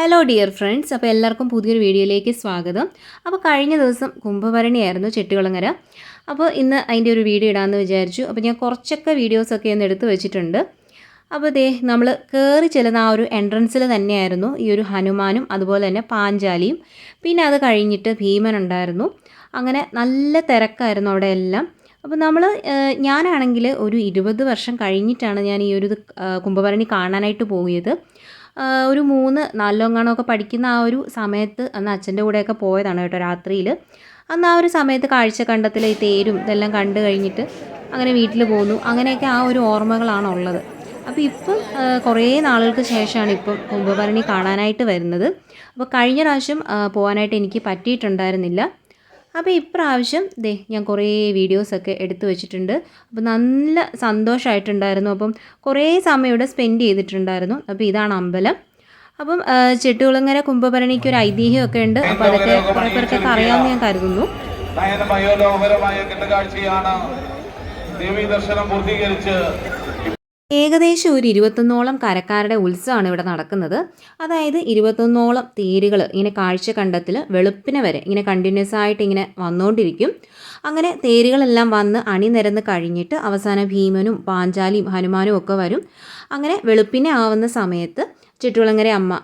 Hello dear friends അപ്പോൾ എല്ലാവർക്കും പുതിയൊരു വീഡിയോയിലേക്ക് സ്വാഗതം. അപ്പോൾ കഴിഞ്ഞ ദിവസം കുംഭഭരണിയായിരുന്നു ചെട്ടികുളങ്ങര. അപ്പോൾ ഇന്ന് അതിന്റെ ഒരു വീഡിയോ ഇടാമെന്ന് വിചാരിച്ചു. അപ്പോൾ ഞാൻ കുറച്ചൊക്കെ വീഡിയോസൊക്കെ ഒന്ന് എടുത്ത് വെച്ചിട്ടുണ്ട്. അപ്പോൾ ദേ നമ്മൾ കയറി ചെല്ലുന്ന ആ ഒരു എൻട്രൻസിൽ തന്നെയായിരുന്നു ഈ ഒരു ഹനുമാനും അതുപോലെ തന്നെ പാഞ്ചാലിയും. പിന്നെ അത് കഴിഞ്ഞിട്ട് ഭീമൻ ഉണ്ടായിരുന്നു. അങ്ങനെ നല്ല തിരക്കായിരുന്നു അവിടെ എല്ലാം. അപ്പോൾ നമ്മൾ ഞാനാണെങ്കിൽ ഒരു ഇരുപത് വർഷം കഴിഞ്ഞിട്ടാണ് ഞാൻ ഈ ഒരു കുംഭഭരണി കാണാനായിട്ട് പോയത്. ഒരു മൂന്ന് നാലിലൊങ്ങാണൊക്കെ പഠിക്കുന്ന ആ ഒരു സമയത്ത് അന്ന് അച്ഛന്റെ കൂടെയൊക്കെ പോയതാണ് കേട്ടോ രാത്രിയിൽ അന്ന് ആ ഒരു സമയത്ത് കാഴ്ച കണ്ടത്തിൽ ഈ തേരും ഇതെല്ലാം കണ്ടു കഴിഞ്ഞിട്ട് അങ്ങനെ വീട്ടിൽ പോന്നു. അങ്ങനെയൊക്കെ ആ ഒരു ഓർമ്മകളാണ് ഉള്ളത്. അപ്പോൾ ഇപ്പം കുറേ നാളുകൾക്ക് ശേഷമാണ് ഇപ്പം കുംഭഭരണി കാണാനായിട്ട് വരുന്നത്. അപ്പോൾ കഴിഞ്ഞ പ്രാവശ്യം പോകാനായിട്ട് എനിക്ക് പറ്റിയിട്ടുണ്ടായിരുന്നില്ല. അപ്പോൾ ഇപ്രാവശ്യം ദേ ഞാൻ കുറേ വീഡിയോസൊക്കെ എടുത്തു വെച്ചിട്ടുണ്ട്. അപ്പോൾ നല്ല സന്തോഷമായിട്ടുണ്ടായിരുന്നു അപ്പം കുറേ സമയം ഇവിടെ സ്പെൻഡ് ചെയ്തിട്ടുണ്ടായിരുന്നു. അപ്പോൾ ഇതാണ് അമ്പലം. അപ്പം ചെട്ടുകുളങ്ങര കുംഭഭരണിക്ക് ഒരു ഐതിഹ്യമൊക്കെ ഉണ്ട്. അപ്പോൾ അതൊക്കെ കുറേ പേർക്കൊക്കെ അറിയാമെന്ന് ഞാൻ കരുതുന്നു. കണ്ടുകാഴ്ചയാണ് ദേവീ ദർശനം പൂർത്തീകരിച്ച് ഏകദേശം ഒരു ഇരുപത്തൊന്നോളം കരക്കാരുടെ ഉത്സവമാണ് ഇവിടെ നടക്കുന്നത്. അതായത് ഇരുപത്തൊന്നോളം തേരുകൾ ഇങ്ങനെ കാഴ്ച കണ്ടത്തിൽ വെളുപ്പിന് വരെ ഇങ്ങനെ കണ്ടിന്യൂസ് ആയിട്ട് ഇങ്ങനെ വന്നുകൊണ്ടിരിക്കും അങ്ങനെ തേരുകളെല്ലാം വന്ന് അണിനിരന്ന് കഴിഞ്ഞിട്ട് അവസാനം ഭീമനും പാഞ്ചാലിയും ഹനുമാനും ഒക്കെ വരും. അങ്ങനെ വെളുപ്പിനെ ആവുന്ന സമയത്ത് ചുറ്റുകുളങ്ങര അമ്മ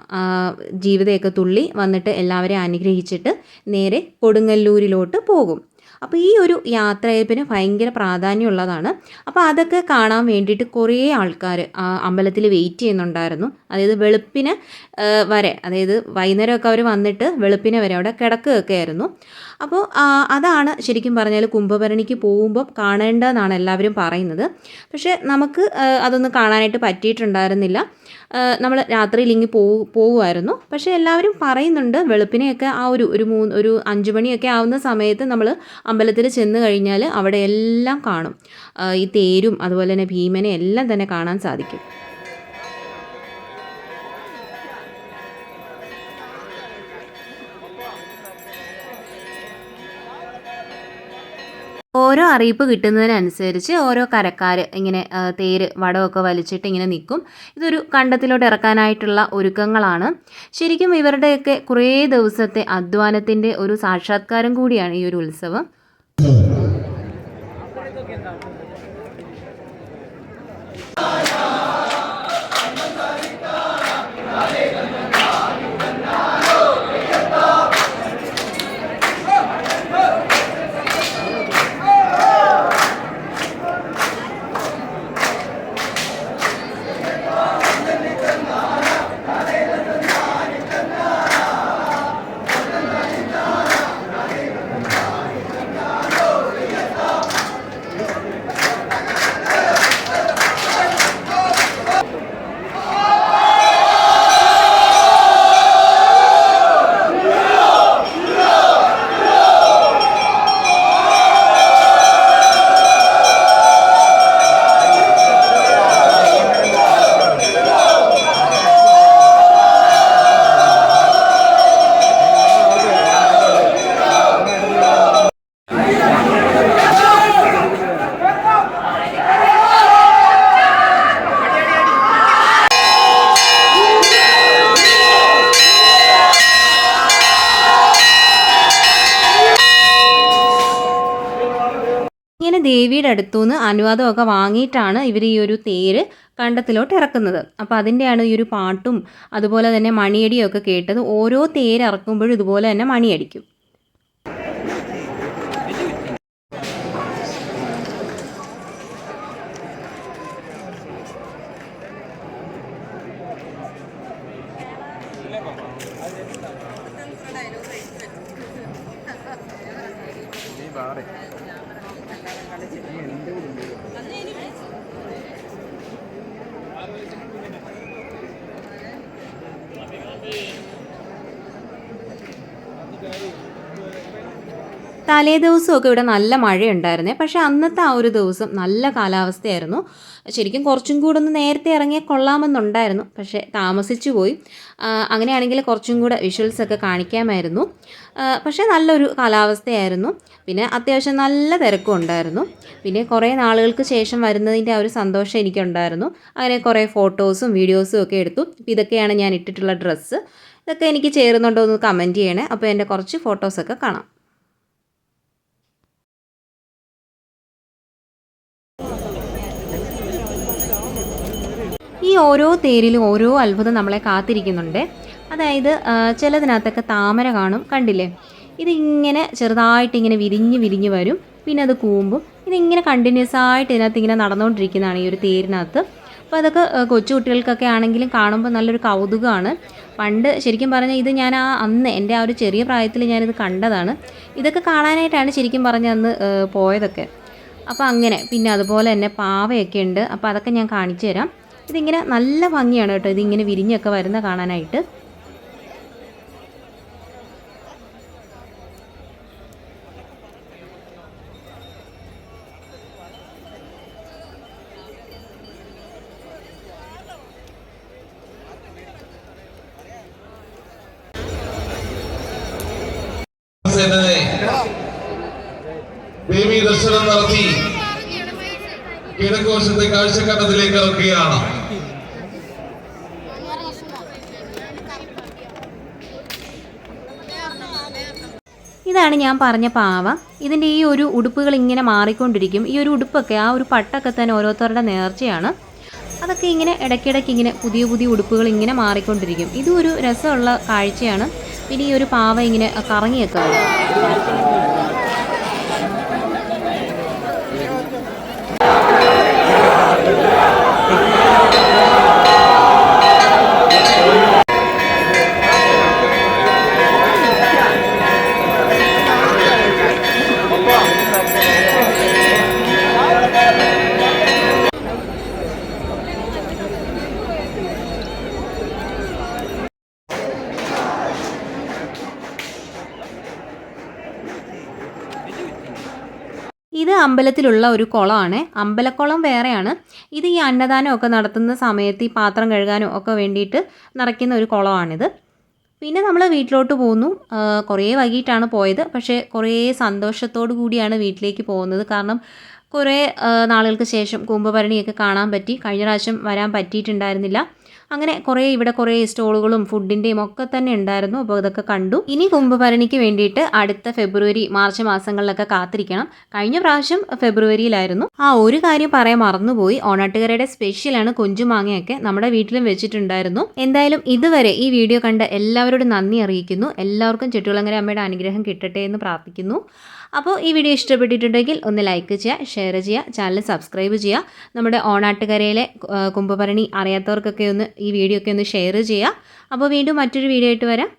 ജീവിതമൊക്കെ തുള്ളി വന്നിട്ട് എല്ലാവരെയും അനുഗ്രഹിച്ചിട്ട് നേരെ കൊടുങ്ങല്ലൂരിലോട്ട് പോകും. അപ്പോൾ ഈ ഒരു യാത്രയപ്പിന് ഭയങ്കര പ്രാധാന്യമുള്ളതാണ്. അപ്പോൾ അതൊക്കെ കാണാൻ വേണ്ടിയിട്ട് കുറേ ആൾക്കാർ അമ്പലത്തിൽ വെയിറ്റ് ചെയ്യുന്നുണ്ടായിരുന്നു. അതായത് വെളുപ്പിന് വരെ അതായത് വൈകുന്നേരമൊക്കെ അവർ വന്നിട്ട് വെളുപ്പിന് വരെ അവിടെ കിടക്കുകയൊക്കെ ആയിരുന്നു അപ്പോൾ അതാണ് ശരിക്കും പറഞ്ഞാൽ കുംഭഭരണിക്ക് പോകുമ്പോൾ കാണേണ്ടതെന്നാണ് എല്ലാവരും പറയുന്നത്. പക്ഷേ നമുക്ക് അതൊന്നും കാണാനായിട്ട് പറ്റിയിട്ടുണ്ടായിരുന്നില്ല. നമ്മൾ രാത്രിയിൽ ഇങ്ങി പോ പോകുമായിരുന്നു പക്ഷേ എല്ലാവരും പറയുന്നുണ്ട് വെളുപ്പിനെയൊക്കെ ആ ഒരു ഒരു മൂന്ന് ഒരു അഞ്ച് മണിയൊക്കെ ആവുന്ന സമയത്ത് നമ്മൾ അമ്പലത്തിൽ ചെന്ന് കഴിഞ്ഞാൽ അവിടെ എല്ലാം കാണും. ഈ തേരും അതുപോലെ തന്നെ ഭീമനെ എല്ലാം തന്നെ കാണാൻ സാധിക്കും. ഓരോ അറിയിപ്പ് കിട്ടുന്നതിനനുസരിച്ച് ഓരോ കരക്കാർ ഇങ്ങനെ തേര് വടമൊക്കെ വലിച്ചിട്ട് ഇങ്ങനെ നിൽക്കും ഇതൊരു കണ്ടത്തിലോട്ട് ഇറക്കാനായിട്ടുള്ള ഒരുക്കങ്ങളാണ്. ശരിക്കും ഇവരുടെയൊക്കെ കുറേ ദിവസത്തെ അധ്വാനത്തിന്റെ ഒരു സാക്ഷാത്കാരം കൂടിയാണ് ഈ ഒരു ഉത്സവം. ഇങ്ങനെ ദേവിയുടെ അടുത്തുനിന്ന് അനുവാദമൊക്കെ വാങ്ങിയിട്ടാണ് ഇവർ ഈ ഒരു തേര് കണ്ടത്തിലോട്ട് ഇറക്കുന്നത്. അപ്പോൾ അതിന്റെയാണ് ഈ ഒരു പാട്ടും അതുപോലെ തന്നെ മണിയടിയൊക്കെ കേട്ടത്. ഓരോ തേര് ഇറക്കുമ്പോഴും ഇതുപോലെ തന്നെ മണിയടിക്കും. Các anh. തലേ ദിവസമൊക്കെ ഇവിടെ നല്ല മഴയുണ്ടായിരുന്നേ. പക്ഷേ അന്നത്തെ ആ ഒരു ദിവസം നല്ല കാലാവസ്ഥയായിരുന്നു. ശരിക്കും കുറച്ചും കൂടെ ഒന്ന് നേരത്തെ ഇറങ്ങിയ കൊള്ളാമെന്നുണ്ടായിരുന്നു. പക്ഷേ താമസിച്ചു പോയി. അങ്ങനെയാണെങ്കിൽ കുറച്ചും കൂടെ വിഷ്വൽസ് ഒക്കെ കാണിക്കാമായിരുന്നു. പക്ഷേ നല്ലൊരു കാലാവസ്ഥയായിരുന്നു. പിന്നെ അത്യാവശ്യം നല്ല തിരക്കും ഉണ്ടായിരുന്നു. പിന്നെ കുറേ നാളുകൾക്ക് ശേഷം വരുന്നതിന്റെ ആ ഒരു സന്തോഷം എനിക്കുണ്ടായിരുന്നു. അങ്ങനെ കുറേ ഫോട്ടോസും വീഡിയോസും ഒക്കെ എടുത്തു. ഇതൊക്കെയാണ് ഞാൻ ഇട്ടിട്ടുള്ള ഡ്രസ്സ്. ഇതൊക്കെ എനിക്ക് ചേരുന്നുണ്ടോ എന്ന് കമന്റ് ചെയ്യണേ. അപ്പോൾ എന്റെ കുറച്ച് ഫോട്ടോസൊക്കെ കാണാം ഈ ഓരോ തേരിലും ഓരോ അത്ഭുതം നമ്മളെ കാത്തിരിക്കുന്നുണ്ട്. അതായത് ചിലതിനകത്തൊക്കെ താമര കാണും കണ്ടില്ലേ? ഇതിങ്ങനെ ചെറുതായിട്ട് ഇങ്ങനെ വിരിഞ്ഞ് വിരിഞ്ഞ് വരും. പിന്നെ അത് കൂമ്പും. ഇതിങ്ങനെ കണ്ടിന്യൂസ് ആയിട്ട് ഇതിനകത്ത് ഇങ്ങനെ നടന്നുകൊണ്ടിരിക്കുന്നതാണ് ഈ ഒരു തേരിനകത്ത്. അപ്പോൾ അതൊക്കെ കൊച്ചുകുട്ടികൾക്കൊക്കെ കൊച്ചു കുട്ടികൾക്കൊക്കെ ആണെങ്കിലും കാണുമ്പോൾ നല്ലൊരു കൗതുകമാണ്. പണ്ട് ശരിക്കും പറഞ്ഞാൽ ഇത് ഞാൻ ആ അന്ന് എന്റെ ആ ഒരു ചെറിയ പ്രായത്തിൽ ഞാനിത് കണ്ടതാണ്. ഇതൊക്കെ കാണാനായിട്ടാണ് ശരിക്കും പറഞ്ഞ അന്ന് പോയതൊക്കെ. അപ്പോൾ അങ്ങനെ പിന്നെ അതുപോലെ തന്നെ പാവയൊക്കെ ഉണ്ട്. അപ്പോൾ അതൊക്കെ ഞാൻ കാണിച്ചു തരാം ഇതിങ്ങനെ നല്ല ഭംഗിയാണ് കേട്ടോ. ഇതിങ്ങനെ വിരിഞ്ഞൊക്കെ വരുന്ന കാണാനായിട്ട്. ദേവി ദർശനം നടത്തി. കിഴക്കുവശത്തെ കാഴ്ചക്കണ്ടത്തിലേക്ക് ഇറക്കുകയാണ്. ഇതാണ് ഞാൻ പറഞ്ഞ പാവ. ഇതിന്റെ ഈ ഒരു ഉടുപ്പുകൾ ഇങ്ങനെ മാറിക്കൊണ്ടിരിക്കും. ഈ ഒരു ഉടുപ്പൊക്കെ ആ ഒരു പട്ടൊക്കെ തന്നെ ഓരോരുത്തരുടെ നേർച്ചയാണ്. അതൊക്കെ ഇങ്ങനെ ഇടയ്ക്കിടയ്ക്ക് ഇങ്ങനെ പുതിയ പുതിയ ഉടുപ്പുകൾ ഇങ്ങനെ മാറിക്കൊണ്ടിരിക്കും. ഇതും ഒരു രസമുള്ള കാഴ്ചയാണ്. പിന്നെ ഈ ഒരു പാവ ഇങ്ങനെ കറങ്ങിയൊക്കെ അമ്പലത്തിലുള്ള ഒരു കുളമാണ്. അമ്പലക്കുളം വേറെയാണ്. ഇത് ഈ അന്നദാനം ഒക്കെ നടത്തുന്ന സമയത്ത് ഈ പാത്രം കഴുകാനും ഒക്കെ വേണ്ടിയിട്ട് നിറയ്ക്കുന്ന ഒരു കുളമാണിത്. പിന്നെ നമ്മൾ വീട്ടിലോട്ട് പോന്നു. കുറേ വൈകിട്ടാണ് പോയത്. പക്ഷേ കുറേ സന്തോഷത്തോടു കൂടിയാണ് വീട്ടിലേക്ക് പോകുന്നത്. കാരണം കുറേ നാളുകൾക്ക് ശേഷം കുംഭഭരണിയൊക്കെ കാണാൻ പറ്റി. കഴിഞ്ഞ പ്രാവശ്യം വരാൻ പറ്റിയിട്ടുണ്ടായിരുന്നില്ല. അങ്ങനെ കുറേ ഇവിടെ കുറേ സ്റ്റോളുകളും ഫുഡിന്റെയും ഒക്കെ തന്നെ ഉണ്ടായിരുന്നു. അപ്പോൾ ഇതൊക്കെ കണ്ടു. ഇനി കുംഭഭരണിക്ക് വേണ്ടിയിട്ട് അടുത്ത ഫെബ്രുവരി മാർച്ച് മാസങ്ങളിലൊക്കെ കാത്തിരിക്കണം. കഴിഞ്ഞ പ്രാവശ്യം ഫെബ്രുവരിയിലായിരുന്നു. ആ ഒരു കാര്യം പറയാൻ മറന്നുപോയി. ഓണാട്ടുകരയുടെ സ്പെഷ്യലാണ് കൊഞ്ചുമാങ്ങയൊക്കെ നമ്മുടെ വീട്ടിലും വെച്ചിട്ടുണ്ടായിരുന്നു. എന്തായാലും ഇതുവരെ ഈ വീഡിയോ കണ്ട എല്ലാവരോടും നന്ദി അറിയിക്കുന്നു. എല്ലാവർക്കും ചെട്ടുകുളങ്ങര അമ്മയുടെ അനുഗ്രഹം കിട്ടട്ടെ എന്ന് പ്രാർത്ഥിക്കുന്നു. അപ്പോൾ ഈ വീഡിയോ ഇഷ്ടപ്പെട്ടിട്ടുണ്ടെങ്കിൽ ഒന്ന് ലൈക്ക് ചെയ്യുക ഷെയർ ചെയ്യുക ചാനൽ സബ്സ്ക്രൈബ് ചെയ്യുക. നമ്മുടെ ഓണാട്ടുകരയിലെ കുംഭഭരണി അറിയാത്തവർക്കൊക്കെ ഒന്ന് ഈ വീഡിയോ ഒക്കെ ഒന്ന് ഷെയർ ചെയ്യുക. അപ്പോൾ വീണ്ടും മറ്റൊരു വീഡിയോ ആയിട്ട് വരാം.